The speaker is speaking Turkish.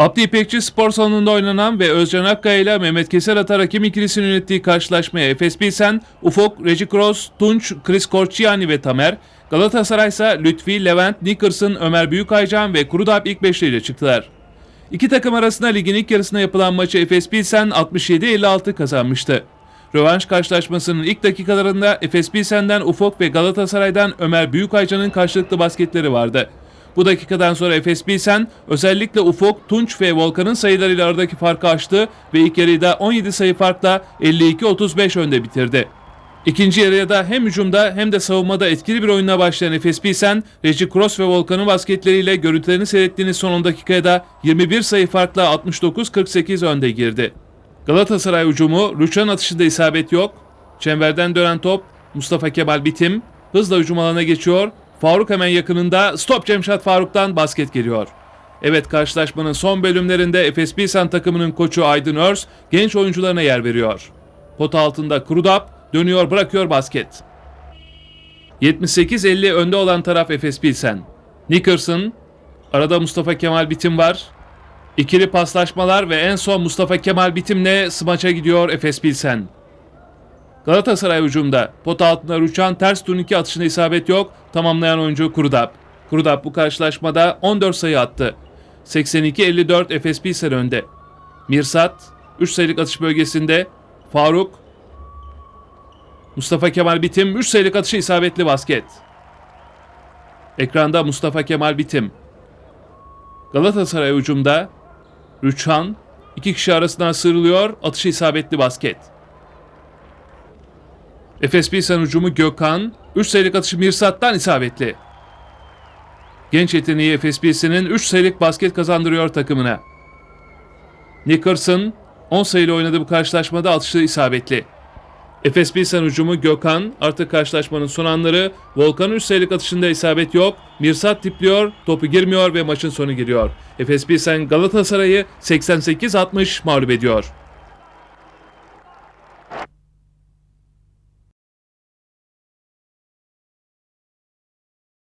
Abdi İpekçi spor salonunda oynanan ve Özcan Akkaya ile Mehmet Keser Atar hakem ikilisinin yönettiği karşılaşmaya Efes Pilsen, Ufuk, Regi Kroos, Tunç, Chris Korçiani ve Tamer, Galatasaray ise Lütfi, Levent, Nickerson, Ömer Büyükaycan ve Kurudap ilk beşliyle çıktılar. İki takım arasında ligin ilk yarısında yapılan maçı Efes Pilsen 67-56 kazanmıştı. Rövanş karşılaşmasının ilk dakikalarında Efes Pilsen'den Ufuk ve Galatasaray'dan Ömer Büyükaycan'ın karşılıklı basketleri vardı. Bu dakikadan sonra Efes Pilsen özellikle Ufuk, Tunç ve Volkan'ın sayılarıyla aradaki farkı açtı ve ilk yarıyı da 17 sayı farkla 52-35 önde bitirdi. İkinci yarıya da hem hücumda hem de savunmada etkili bir oyunla başlayan Efes Pilsen, Reggie Cross ve Volkan'ın basketleriyle görüntülerini seyrettiğiniz son 10 dakikaya da 21 sayı farkla 69-48 önde girdi. Galatasaray hücumu, Rüçhan atışında isabet yok. Çemberden dönen top, Mustafa Kemal Bitim, hızla hücum alana geçiyor. Faruk hemen yakınında, stop Cemşat Faruk'tan basket geliyor. Evet karşılaşmanın son bölümlerinde Efes Pilsen takımının koçu Aydın Örs genç oyuncularına yer veriyor. Pota altında Krudap dönüyor bırakıyor basket. 78-50 önde olan taraf Efes Pilsen. Nickerson, arada Mustafa Kemal Bitim var. İkili paslaşmalar ve en son Mustafa Kemal Bitim'le smaça gidiyor Efes Pilsen. Galatasaray hücumda. Pot altında Rüçhan ters turnike atışına isabet yok. Tamamlayan oyuncu Kurudap. Kurudap bu karşılaşmada 14 sayı attı. 82-54 Efes Pilsen önde. Mirsat 3 sayılık atış bölgesinde. Faruk Mustafa Kemal Bitim 3 sayılık atışı isabetli basket. Ekranda Mustafa Kemal Bitim. Galatasaray hücumda Rüçhan iki kişi arasından sıyrılıyor. Atışı isabetli basket. Efes Pilsen hücumu Gökhan. 3 sayılık atışı Mirsat'tan isabetli. Genç yeteneği Efes Pilsen'in 3 sayılık basket kazandırıyor takımına. Nickerson 10 sayılı oynadı bu karşılaşmada atışı isabetli. Efes Pilsen hücumu Gökhan artık karşılaşmanın son anları Volkan'ın 3 sayılık atışında isabet yok. Mirsat tipliyor, topu girmiyor ve maçın sonu giriyor. Efes Pilsen Galatasaray'ı 88-60 mağlup ediyor.